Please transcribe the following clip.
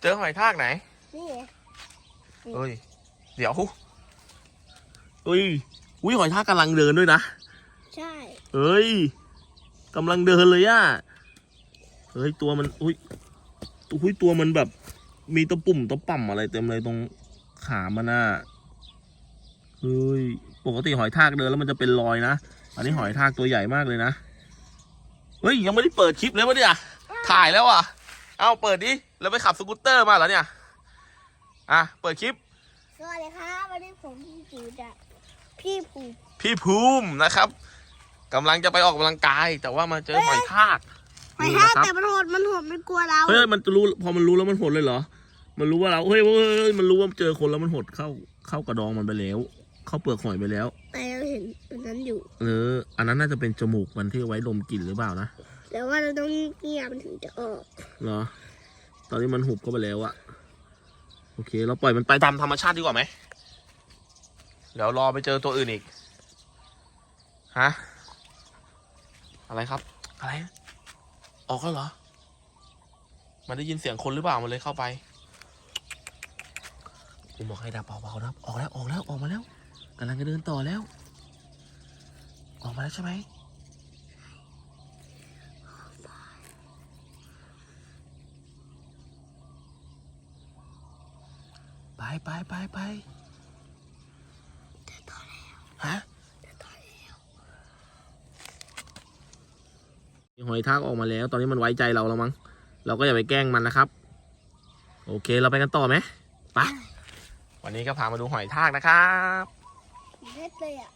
เจอหอยทากไหน นี่ไงเอ้ย เดี๋ยวเอ้ย อุ้ยหอยทากกำลังเดินด้วยนะ ใช่ เอ้ยกำลังเดินเลยอะเฮ้ยตัวมัน อุ้ย อุ้ยตัวมันแบบ มีตะปุ่มตะป่ำอะไรเต็มเลยตรงขามันน่ะ เฮ้ย ปกติหอยทากเดินแล้วมันจะเป็นรอยนะ อันนี้หอยทากตัวใหญ่มากเลยนะ เฮ้ยยังไม่ได้เปิดคลิปเลยวะเนี่ย ถ่ายแล้วอะ เอาเปิดดิ แล้วไปขับสกูตเตอร์มาเหรอเนี่ย อะ เปิดคลิป สวัสดีครับวันนี้ผมพี่จิ๋วจากพี่ผูพี่ภูมินะครับกำลังจะไปออกกำลังกาย แต่ว่ามาเจอหอยทากหอยนี่ทากนะครับแต่มันโหดมันโหดมันกลัวเรา เฮ้ยมันจะรู้พอมันรู้แล้วมันหดเลยเหรอ มันรู้ว่าเราเฮ้ยเฮ้ยเฮ้ยมันรู้ว่าเจอคนแล้วมันหดเข้าเข้ากระดองมันไปแล้ว เข้าเปลือกหอยไปแล้ว แต่เราเห็นอันนั้นอยู่เอออันนั้นน่าจะเป็นจมูกมันที่ไว้ดมกลิ่นหรือเปล่านะแต่ว่าเราต้องเงียบมันถึงจะออกเหรอ ตอนนี้มันหุบเข้าไปแล้วอะโอเค เราปล่อยมันไปตามธรรมชาติดีกว่าไหมเดี๋ยวรอไปเจอตัวอื่นอีกฮะอะไรครับ อะไร ออกแล้วเหรอ มันได้ยินเสียงคนหรือเปล่ามันเลยเข้าไปผมบอกให้ดับเบาๆนะออกแล้วออกแล้วออกมาแล้วกำลังจะเดินต่อแล้ว ออกมาแล้วใช่ไหม ไปไปไปไปฮะหอยทากออกมาแล้ว ตอนนี้มันไว้ใจเราแล้วมั้งเราก็อย่าไปแกล้งมันนะครับ โอเคเราไปกันต่อไหมไปวันนี้ก็พามาดูหอยทากนะครับเล็ดเลยอะ